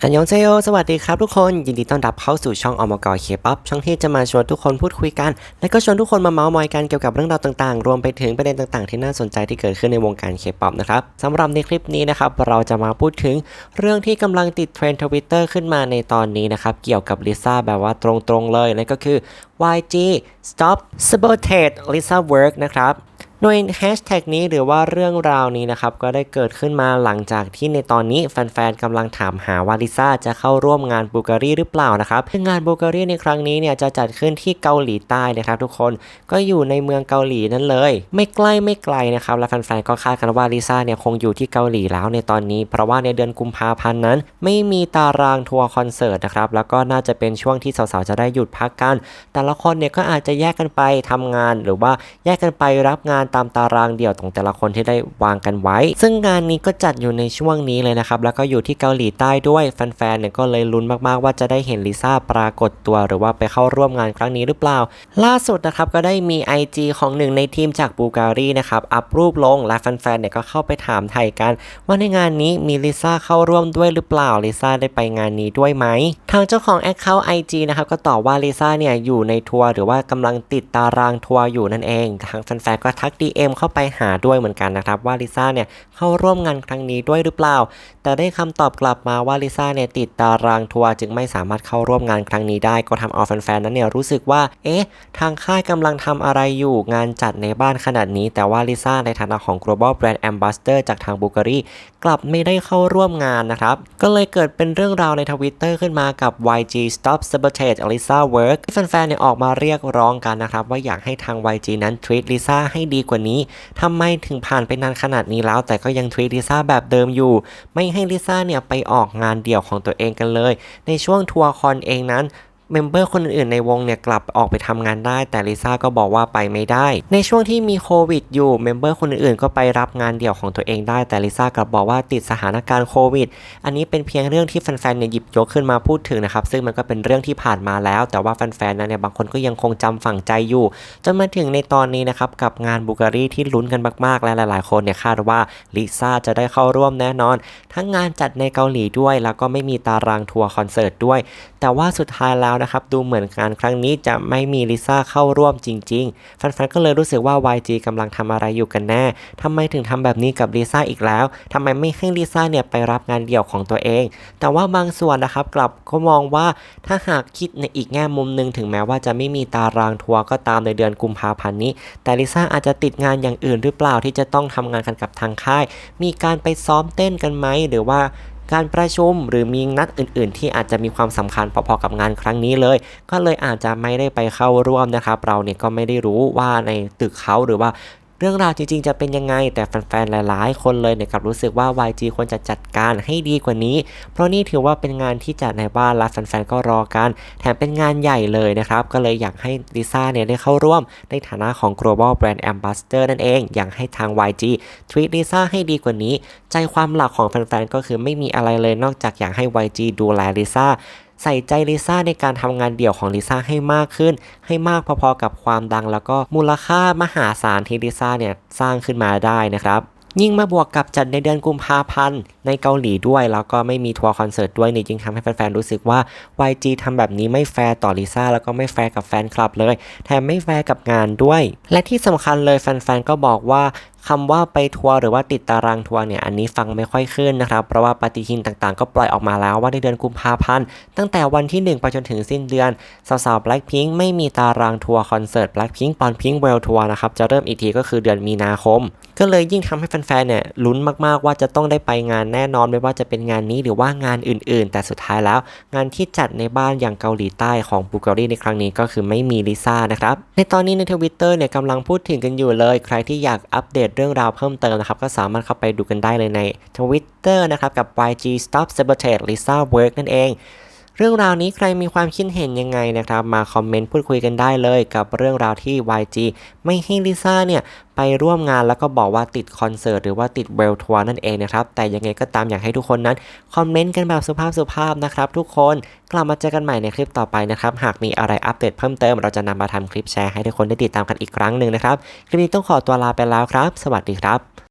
อันยองเซโยสวัสดีครับทุกคน ยินดีต้อนรับเข้าสู่ช่องอมกอเคป๊อปช่องที่จะมาชวนทุกคนพูดคุยกัน และก็ชวนทุกคนมาเมาส์มอยกันเกี่ยวกับเรื่องราวต่างๆ รวมไปถึงประเด็นต่างๆ ที่น่าสนใจที่เกิดขึ้นในวงการเคป๊อปนะครับสำหรับในคลิปนี้นะครับ เราจะมาพูดถึงเรื่องที่กำลังติดเทรนด์ทวิตเตอร์ขึ้นมาในตอนนี้นะครับ เกี่ยวกับลิซ่าแบบว่าตรงๆเลยนั่นก็คือ YG Stop Sabotage Lisa Work นะครับ โดยแฮชแท็กนี้หรือว่าเรื่องราวนี้นะครับก็ได้เกิดขึ้นมาหลังจากที่ในตอนนี้แฟนๆกำลังถามหาว่าลิซ่าจะเข้าร่วมงานบูการีหรือเปล่านะครับงงานบูการีในครั้งนี้เนี่ยจะจัดขึ้นที่เกาหลีใต้นะครับ ทุกคนก็อยู่ในเมืองเกาหลีนั่นเลย ไม่ใกล้ไม่ไกลนะครับและแฟนๆก็คาดกันว่าลิซ่าเนี่ยคงอยู่ที่เกาหลีแล้วในตอนนี้ เพราะว่าในเดือนกุมภาพันธ์นั้น ไม่มีตารางทัวร์คอนเสิร์ตนะครับแล้วก็น่าจะเป็นช่วงที่สาวๆจะได้หยุดพักกัน แต่ละคนเนี่ยก็อาจจะแยกกันไปทำงานหรือว่าแยกกันไปรับงานตามตารางเดี่ยวของแต่ละคนที่ได้วางกันไว้ ซึ่งงานนี้ก็จัดอยู่ในช่วงนี้เลยนะครับ แล้วก็อยู่ที่เกาหลีใต้ด้วยแฟนๆเนี่ยก็เลยลุ้นมากๆว่าจะได้เห็นลิซ่าปรากฏตัว หรือว่าไปเข้าร่วมงานครั้งนี้หรือเปล่า ล่าสุดนะครับก็ได้มี IG ของหนึ่งในทีมจากบูการีนะครับอัพรูปลงและแฟนๆเนี่ยก็เข้าไปถามไทยกัน ว่าในงานนี้มีลิซ่าเข้าร่วมด้วยหรือเปล่าลิซ่าได้ไปงานนี้ด้วยไหมทางเจ้าของ Account IG นะครับก็ตอบว่าลิซ่าเนี่ยอยู่ในทัวร์หรือว่ากำลังติดตารางทัวร์อยู่นั่นเองทางแฟนๆก็ทัก DM เข้าไปหาด้วยเหมือนกันนะครับว่าลิซ่าเนี่ยเข้าร่วมงานครั้งนี้ด้วยหรือเปล่า แต่ได้คำตอบกลับมาว่าลิซ่าเนี่ยติดตารางทัวร์จึงไม่สามารถเข้าร่วมงานครั้งนี้ได้ก็ทำเอาแฟนๆนั้นเนี่ยรู้สึกว่า เอ๊ะ ทางค่ายกำลังทำอะไรอยู่งานจัดในบ้านขนาดนี้ แต่ว่าลิซ่าในฐานะของ global brand ambassador จากทางบูการีกลับไม่ได้เข้าร่วมงานนะครับ ก็เลยเกิดเป็นเรื่องราวในทวิตเตอร์ขึ้นมากับ YG Stop Sabotage Lisa Work ที่แฟนๆเนี่ยออกมาเรียกร้องกันนะครับว่าอยากให้ทาง YG นั้น treat Lisa ให้ดีกว่านี้ทำไมถึงผ่านไปนานขนาดนี้แล้ว แต่ก็ยังทวีตลิซ่าแบบเดิมอยู่ ไม่ให้ลิซ่าเนี่ยไปออกงานเดี่ยวของตัวเองกันเลย ในช่วงทัวร์คอนเองนั้น เมมเบอร์คนอื่นๆในวงเนี่ยกลับออกไปทำงานได้ แต่ลิซ่าก็บอกว่าไปไม่ได้ ในช่วงที่มีโควิดอยู่เมมเบอร์คนอื่นๆก็ไปรับงานเดี่ยวของตัวเองได้แต่ลิซ่ากลับบอกว่าติดสถานการณ์โควิด อันนี้เป็นเพียงเรื่องที่แฟนๆเนี่ยหยิบยกขึ้นมาพูดถึงนะครับซึ่งมันก็เป็นเรื่องที่ผ่านมาแล้ว แต่ว่าแฟนๆนั้นเนี่ยบางคนก็ยังคงจำฝังใจอยู่จนมาถึงในตอนนี้นะครับกับงานบูการีที่ลุ้นกันมากๆ และหลายๆ คนเนี่ยคาดว่าลิซ่าจะได้เข้าร่วมแน่นอน ทั้งงานจัดในเกาหลีด้วย แล้วก็ไม่มีตารางทัวร์คอนเสิร์ตด้วย แต่ว่าสุดท้ายแล้วนะครับ ดูเหมือนงานครั้งนี้จะไม่มีลิซ่าเข้าร่วมจริง ๆ แฟนๆก็เลยรู้สึกว่า YG กำลังทำอะไรอยู่กันแน่ทำไมถึงทำแบบนี้กับลิซ่าอีกแล้วทำไมไม่ให้ลิซ่าเนี่ยไปรับงานเดี่ยวของตัวเอง แต่ว่าบางส่วนนะครับกลับก็มองว่าถ้าหากคิดในอีกแง่มุมหนึ่งถึงแม้ว่าจะไม่มีตารางทัวร์ก็ตามในเดือนกุมภาพันธ์นี้ แต่ลิซ่าอาจจะติดงานอย่างอื่นหรือเปล่าที่จะต้องทำงานกันกับทางค่าย มีการไปซ้อมเต้นกันไหมหรือว่า การประชุมหรือมีนัดอื่น ๆ ที่อาจจะมีความสำคัญพอๆกับงานครั้งนี้เลย ก็เลยอาจจะไม่ได้ไปเข้าร่วมนะครับ เราเนี่ยก็ไม่ได้รู้ว่าในตึกเขาหรือว่า เรื่องราวจริงๆจะเป็นยังไง แต่แฟนๆ หลายๆ คนเลยเนี่ยกับรู้สึกว่า YG ควรจะจัดการให้ดีกว่านี้ เพราะนี่ถือว่าเป็นงานที่จัดในบ้านและแฟนๆ ก็รอกัน แถมเป็นงานใหญ่เลยนะครับ ก็เลยอยากให้ลิซ่าเนี่ยได้เข้าร่วมในฐานะของ global brand ambassador นั่นเอง อยากให้ทาง YG treat ลิซ่าให้ดีกว่านี้ ใจความหลักของแฟนๆ ก็คือไม่มีอะไรเลยนอกจากอยากให้ YG ดูแลลิซ่า ใส่ใจลิซ่าในการทำงานเดี่ยวของลิซ่าให้มากขึ้น ให้มากพอๆกับความดัง แล้วก็มูลค่ามหาศาลที่ลิซ่าเนี่ยสร้างขึ้นมาได้นะครับยิ่งมาบวกกับจัดในเดือนกุมภาพันธ์ในเกาหลีด้วย แล้วก็ไม่มีทัวร์คอนเสิร์ตด้วยนี่จึงทำให้แฟนๆรู้สึกว่า YG ทำแบบนี้ไม่แฟร์ต่อลิซ่าแล้วก็ไม่แฟร์กับแฟนคลับเลย แถมไม่แฟร์กับงานด้วย และที่สำคัญเลยแฟนๆก็บอกว่า คำว่าไปทัวร์หรือว่าติดตารางทัวร์เนี่ยอันนี้ฟังไม่ค่อยขึ้นนะครับ เพราะว่าปฏิทินต่างๆ ก็ปล่อยออกมาแล้วว่าในเดือนกุมภาพันธ์ตั้งแต่วันที่ 1 ไปจนถึงสิ้นเดือน สาวๆ Blackpink ไม่มีตารางทัวร์คอนเสิร์ต Blackpink ปอน Pink World Tour นะครับ จะเริ่มอีกทีก็คือเดือนมีนาคม ก็เลยยิ่งทำให้แฟนๆ เนี่ยลุ้นมากๆว่าจะต้องได้ไปงานแน่นอนไม่ว่าจะเป็นงานนี้หรือว่างานอื่น ๆ แต่สุดท้ายแล้ว งานที่จัดในบ้านอย่างเกาหลีใต้ของบูการีในครั้งนี้ก็คือไม่มีลิซ่านะครับในตอนนี้ในทวิตเตอร์เนี่ยกำลังพูดถึงกันอยู่เลย ใครที่อยากอัปเดตเรื่องราวเพิ่มเติมนะครับ ก็สามารถเข้าไปดูกันได้เลยในทวิตเตอร์นะครับ กับ YG Stop Sabotage Lisa Work นั่นเอง เรื่องราวนี้ใครมีความคิดเห็นยังไงนะครับ มาคอมเมนต์พูดคุยกันได้เลยกับเรื่องราวที่ YG ไม่ให้ลิซ่าเนี่ยไปร่วมงานแล้วก็บอกว่าติดคอนเสิร์ตหรือว่าติดเวลทัวร์นั่นเองนะครับ แต่ยังไงก็ตามอยากให้ทุกคนนั้นคอมเมนต์กันแบบสุภาพสุภาพนะครับทุกคนกลับมาเจอกันใหม่ในคลิปต่อไปนะครับ หากมีอะไรอัปเดตเพิ่มเติม เราจะนำมาทำคลิปแชร์ให้ทุกคนได้ติดตามกันอีกครั้งหนึ่งนะครับ คลิปนี้ต้องขอตัวลาไปแล้วครับ สวัสดีครับ